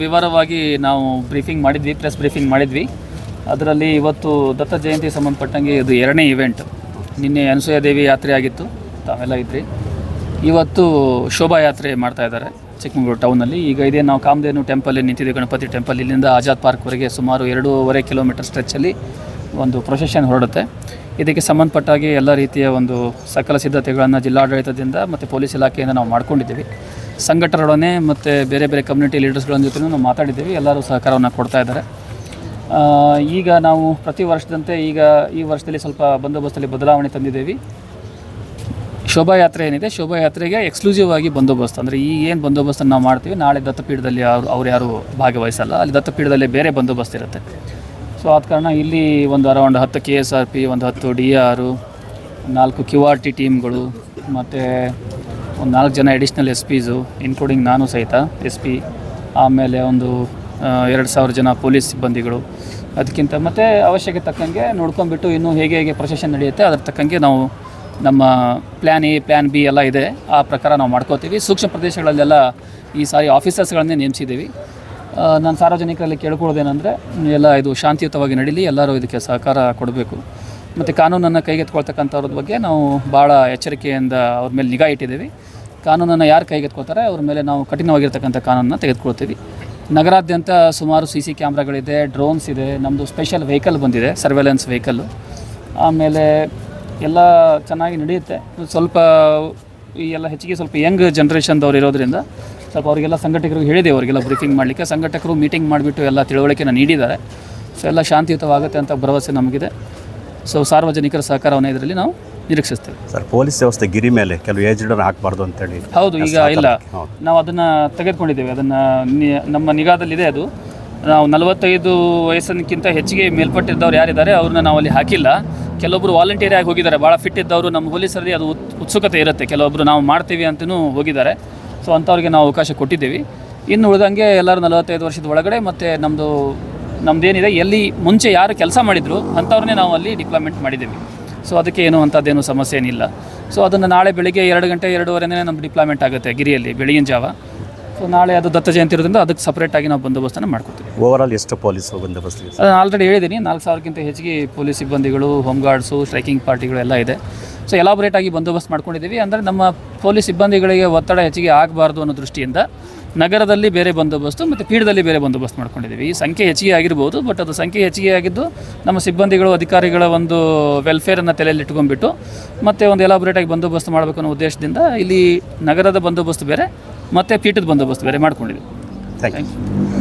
ವಿವರವಾಗಿ ನಾವು ಬ್ರೀಫಿಂಗ್ ಮಾಡಿದ್ವಿ ಪ್ರೆಸ್ ಬ್ರೀಫಿಂಗ್ ಮಾಡಿದ್ವಿ. ಅದರಲ್ಲಿ ಇವತ್ತು ದತ್ತ ಜಯಂತಿ ಸಂಬಂಧಪಟ್ಟಂಗೆ ಇದು ಎರಡನೇ ಇವೆಂಟ್ ನಿನ್ನೆ ಅನಸೂಯ ದೇವಿ ಯಾತ್ರೆ ಆಗಿತ್ತು, ತಾವೆಲ್ಲ ಇದ್ರಿ. ಇವತ್ತು ಶೋಭಾಯಾತ್ರೆ ಮಾಡ್ತಾ ಇದ್ದಾರೆ ಚಿಕ್ಕಮಗಳೂರು ಟೌನಲ್ಲಿ ಈಗ ಇದೇ ನಾವು ಕಾಮಧೇನು ಟೆಂಪಲ್ಲಿ ನಿಂತಿದ್ದೀವಿ, ಗಣಪತಿ ಟೆಂಪಲ್ ಇಲ್ಲಿಂದ ಆಜಾದ್ ಪಾರ್ಕ್ವರೆಗೆ ಸುಮಾರು ಎರಡೂವರೆ ಕಿಲೋಮೀಟರ್ ಸ್ಟ್ರೆಚ್ಚಲ್ಲಿ ಒಂದು ಪ್ರೊಸೆಷನ್ ಹೊರಡುತ್ತೆ. ಇದಕ್ಕೆ ಸಂಬಂಧಪಟ್ಟಾಗಿ ಎಲ್ಲ ರೀತಿಯ ಒಂದು ಸಕಲ ಸಿದ್ಧತೆಗಳನ್ನು ಜಿಲ್ಲಾಡಳಿತದಿಂದ ಮತ್ತು ಪೊಲೀಸ್ ಇಲಾಖೆಯಿಂದ ನಾವು ಮಾಡ್ಕೊಂಡಿದ್ದೀವಿ. ಸಂಘಟನೆಗಳೊಡನೆ ಮತ್ತು ಬೇರೆ ಬೇರೆ ಕಮ್ಯುನಿಟಿ ಲೀಡರ್ಸ್ಗಳ ಜೊತೆ ನಾವು ಮಾತಾಡಿದ್ದೀವಿ. ಎಲ್ಲರೂ ಸಹಕಾರವನ್ನು ಕೊಡ್ತಾ ಇದ್ದಾರೆ. ಈಗ ನಾವು ಪ್ರತಿ ವರ್ಷದಂತೆ ಈಗ ಈ ವರ್ಷದಲ್ಲಿ ಸ್ವಲ್ಪ ಬಂದೋಬಸ್ತಲ್ಲಿ ಬದಲಾವಣೆ ತಂದಿದ್ದೀವಿ. ಶೋಭಾಯಾತ್ರೆ ಏನಿದೆ? ಶೋಭಾಯಾತ್ರೆಗೆ ಎಕ್ಸ್ಕ್ಲೂಸಿವ್ ಆಗಿ ಬಂದೋಬಸ್ತ್. ಅಂದರೆ ಈ ಏನು ಬಂದೋಬಸ್ತನ್ನು ನಾವು ಮಾಡ್ತೀವಿ? ನಾಳೆ ದತ್ತಪೀಠದಲ್ಲಿ ಅವರು, ಅವ್ರು ಯಾರು ಭಾಗವಹಿಸಲ್ಲ. ಅಲ್ಲಿ ದತ್ತಪೀಠದಲ್ಲಿ ಬೇರೆ ಬಂದೋಬಸ್ತ್ ಇರುತ್ತೆ. ಸೊ ಆದ ಕಾರಣ ಇಲ್ಲಿ ಒಂದು ಅರೌಂಡ್ ಹತ್ತು ಕೆ ಎಸ್ ಆರ್ ಪಿ ಒಂದು ಹತ್ತು ಡಿ ಆರು ನಾಲ್ಕು ಕ್ಯೂ ಆರ್ ಟಿ ಟೀಮ್ಗಳು ಮತ್ತು ಒಂದು ನಾಲ್ಕು ಜನ ಎಡಿಷ್ನಲ್ ಎಸ್ ಪಿಸು ಇನ್ಕ್ಲೂಡಿಂಗ್ ನಾನು ಸಹಿತ ಎಸ್ ಪಿ ಆಮೇಲೆ ಒಂದು ಎರಡು ಸಾವಿರ ಜನ ಪೊಲೀಸ್ ಸಿಬ್ಬಂದಿಗಳು. ಅದಕ್ಕಿಂತ ಮತ್ತು ಅವಶ್ಯಕತೆ ತಕ್ಕಂಗೆ ನೋಡ್ಕೊಂಡ್ಬಿಟ್ಟು ಇನ್ನೂ ಹೇಗೆ ಹೇಗೆ ಪ್ರೊಸೆಷನ್ ನಡೆಯುತ್ತೆ, ಅದ್ರ ತಕ್ಕಂಗೆ ನಾವು ನಮ್ಮ ಪ್ಲ್ಯಾನ್ ಎ ಪ್ಲ್ಯಾನ್ ಬಿ ಎಲ್ಲ ಇದೆ. ಆ ಪ್ರಕಾರ ನಾವು ಮಾಡ್ಕೋತೀವಿ. ಸೂಕ್ಷ್ಮ ಪ್ರದೇಶಗಳಲ್ಲೆಲ್ಲ ಈ ಸಾರಿ ಆಫೀಸರ್ಸ್ಗಳನ್ನೇ ನೇಮಿಸಿದ್ದೀವಿ. ನಾನು ಸಾರ್ವಜನಿಕರಲ್ಲಿ ಕೇಳ್ಕೊಳ್ಳೋದೇನೆಂದರೆ, ಎಲ್ಲ ಇದು ಶಾಂತಿಯುತವಾಗಿ ನಡೀಲಿ, ಎಲ್ಲರೂ ಇದಕ್ಕೆ ಸಹಕಾರ ಕೊಡಬೇಕು. ಮತ್ತು ಕಾನೂನನ್ನು ಕೈಗೆತ್ಕೊಳ್ತಕ್ಕಂಥವ್ರ ಬಗ್ಗೆ ನಾವು ಭಾಳ ಎಚ್ಚರಿಕೆಯಿಂದ ಅವ್ರ ಮೇಲೆ ನಿಗಾ ಇಟ್ಟಿದ್ದೀವಿ. ಕಾನೂನನ್ನು ಯಾರು ಕೈಗೆತ್ಕೊಳ್ತಾರೆ ಅವ್ರ ಮೇಲೆ ನಾವು ಕಠಿಣವಾಗಿರ್ತಕ್ಕಂಥ ಕಾನೂನನ್ನು ತೆಗೆದುಕೊಳ್ತೀವಿ. ನಗರಾದ್ಯಂತ ಸುಮಾರು ಸಿ ಸಿ ಕ್ಯಾಮ್ರಾಗಳಿದೆ ಡ್ರೋನ್ಸ್ ಇದೆ ನಮ್ಮದು ಸ್ಪೆಷಲ್ ವೆಹಿಕಲ್ ಬಂದಿದೆ ಸರ್ವೆಲೆನ್ಸ್ ವೆಹಿಕಲ್ಲು ಆಮೇಲೆ ಎಲ್ಲ ಚೆನ್ನಾಗಿ ನಡೆಯುತ್ತೆ. ಸ್ವಲ್ಪ ಈ ಎಲ್ಲ ಹೆಚ್ಚಿಗೆ ಸ್ವಲ್ಪ ಯಂಗ್ ಜನ್ರೇಷನ್ದವ್ರು ಇರೋದ್ರಿಂದ ಸ್ವಲ್ಪ ಅವರಿಗೆಲ್ಲ ಸಂಘಟಕರಿಗೆ ಹೇಳಿದೆ ಅವರಿಗೆಲ್ಲ ಬ್ರೀಫಿಂಗ್ ಮಾಡಲಿಕ್ಕೆ. ಸಂಘಟಕರು ಮೀಟಿಂಗ್ ಮಾಡಿಬಿಟ್ಟು ಎಲ್ಲ ತಿಳುವಳಿಕೆನ ನೀಡಿದ್ದಾರೆ. ಸೊ ಎಲ್ಲ ಶಾಂತಿಯುತವಾಗುತ್ತೆ ಅಂತ ಭರವಸೆ ನಮಗಿದೆ. ಸೊ ಸಾರ್ವಜನಿಕರ ಸಹಕಾರವನ್ನು ಇದರಲ್ಲಿ ನಾವು ನಿರೀಕ್ಷಿಸ್ತೇವೆ. ಸರ್ ಪೊಲೀಸ್ ವ್ಯವಸ್ಥೆ ಗಿರಿ ಮೇಲೆ ಕೆಲವು ಏಜ್ಡ್ ಹಾಕಬಾರ್ದು ಅಂತೇಳಿ. ಹೌದು ಈಗ ಇಲ್ಲ. ನಾವು ಅದನ್ನು ತೆಗೆದುಕೊಂಡಿದ್ದೇವೆ. ಅದನ್ನು ನಮ್ಮ ನಿಗಾದಲ್ಲಿದೆ ಅದು. ನಾವು ನಲವತ್ತೈದು ವಯಸ್ಸಿನಕ್ಕಿಂತ ಹೆಚ್ಚಿಗೆ ಮೇಲ್ಪಟ್ಟಿದ್ದವ್ರು ಯಾರಿದ್ದಾರೆ ಅವ್ರನ್ನ ನಾವು ಅಲ್ಲಿ ಹಾಕಿಲ್ಲ. ಕೆಲವೊಬ್ಬರು ವಾಲಂಟಿಯರ್ ಆಗಿ ಹೋಗಿದ್ದಾರೆ. ಭಾಳ ಫಿಟ್ ಇದ್ದವರು ನಮ್ಮ ಪೊಲೀಸರಲ್ಲಿ ಅದು ಉತ್- ಉತ್ಸುಕತೆ ಇರುತ್ತೆ. ಕೆಲವೊಬ್ಬರು ನಾವು ಮಾಡ್ತೀವಿ ಅಂತಲೂ ಹೋಗಿದ್ದಾರೆ. ಸೊ ಅಂಥವ್ರಿಗೆ ನಾವು ಅವಕಾಶ ಕೊಟ್ಟಿದ್ದೀವಿ. ಇನ್ನು ಉಳಿದಂಗೆ ಎಲ್ಲರೂ ನಲವತ್ತೈದು ವರ್ಷದ ಒಳಗಡೆ ಮತ್ತು ನಮ್ಮದು ನಮ್ಮದೇನಿದೆ ಎಲ್ಲಿ ಮುಂಚೆ ಯಾರು ಕೆಲಸ ಮಾಡಿದ್ರು ಅಂಥವ್ರನ್ನೇ ನಾವು ಅಲ್ಲಿ ಡಿಪ್ಲಾಯ್ಮೆಂಟ್ ಮಾಡಿದ್ದೀವಿ. ಸೊ ಅದಕ್ಕೆ ಏನು ಅಂಥದ್ದೇನು ಸಮಸ್ಯೆ ಏನಿಲ್ಲ. ಸೊ ಅದನ್ನು ನಾಳೆ ಬೆಳಿಗ್ಗೆ ಎರಡು ಗಂಟೆ ಎರಡೂವರೆನೇ ನಮ್ಮ ಡಿಪ್ಲಾಯ್ಮೆಂಟ್ ಆಗುತ್ತೆ ಗಿರಿಯಲ್ಲಿ ಬೆಳಗಿನ ಜಾವ. ಸೊ ನಾಳೆ ಅದು ದತ್ತ ಜಯಂತಿ ಇರೋದ್ರಿಂದ ಅದಕ್ಕೆ ಸಪ್ರೇಟಾಗಿ ನಾವು ಬಂದೋಬಸ್ತನ್ನು ಮಾಡ್ಕೊತೀವಿ. ಓವರಾಲ್ ಎಷ್ಟು ಪೊಲೀಸ್ ಬಂದೋಬಸ್ತ್ ಆಲ್ರೆಡಿ ಹೇಳಿದ್ದೀನಿ ನಾಲ್ಕು ಸಾವಿರಕ್ಕಿಂತ ಹೆಚ್ಚಿಗೆ ಪೊಲೀಸ್ ಸಿಬ್ಬಂದಿಗಳು ಹೋಮ್ ಗಾರ್ಡ್ಸು ಸ್ಟ್ರೈಕಿಂಗ್ ಪಾರ್ಟಿಗಳು ಎಲ್ಲ ಇದೆ. ಸೊ ಎಲಾಬ್ರೇಟ್ ಆಗಿ ಬಂದೋಬಸ್ತ್ ಮಾಡ್ಕೊಂಡಿದ್ದೀವಿ. ಅಂದರೆ ನಮ್ಮ ಪೊಲೀಸ್ ಸಿಬ್ಬಂದಿಗಳಿಗೆ ಒತ್ತಡ ಹೆಚ್ಚಿಗೆ ಆಗಬಾರ್ದು ಅನ್ನೋ ದೃಷ್ಟಿಯಿಂದ ನಗರದಲ್ಲಿ ಬೇರೆ ಬಂದೋಬಸ್ತು ಮತ್ತು ಪೀಠದಲ್ಲಿ ಬೇರೆ ಬಂದೋಬಸ್ತ್ ಮಾಡ್ಕೊಂಡಿದ್ದೀವಿ. ಈ ಸಂಖ್ಯೆ ಹೆಚ್ಚಿಗೆ ಆಗಿರ್ಬೋದು ಬಟ್ ಅದು ಸಂಖ್ಯೆ ಹೆಚ್ಚಿಗೆ ಆಗಿದ್ದು ನಮ್ಮ ಸಿಬ್ಬಂದಿಗಳು ಅಧಿಕಾರಿಗಳ ಒಂದು ವೆಲ್ಫೇರನ್ನು ತಲೆಯಲ್ಲಿ ಇಟ್ಕೊಂಡ್ಬಿಟ್ಟು ಮತ್ತು ಒಂದು ಎಲಾಬ್ರೇಟಾಗಿ ಬಂದೋಬಸ್ತ್ ಮಾಡಬೇಕು ಅನ್ನೋ ಉದ್ದೇಶದಿಂದ ಇಲ್ಲಿ ನಗರದ ಬಂದೋಬಸ್ತ್ ಬೇರೆ ಮತ್ತು ಪೀಠದ ಬಂದೋಬಸ್ತ್ ಬೇರೆ ಮಾಡ್ಕೊಂಡಿದ್ದೀವಿ. Thank you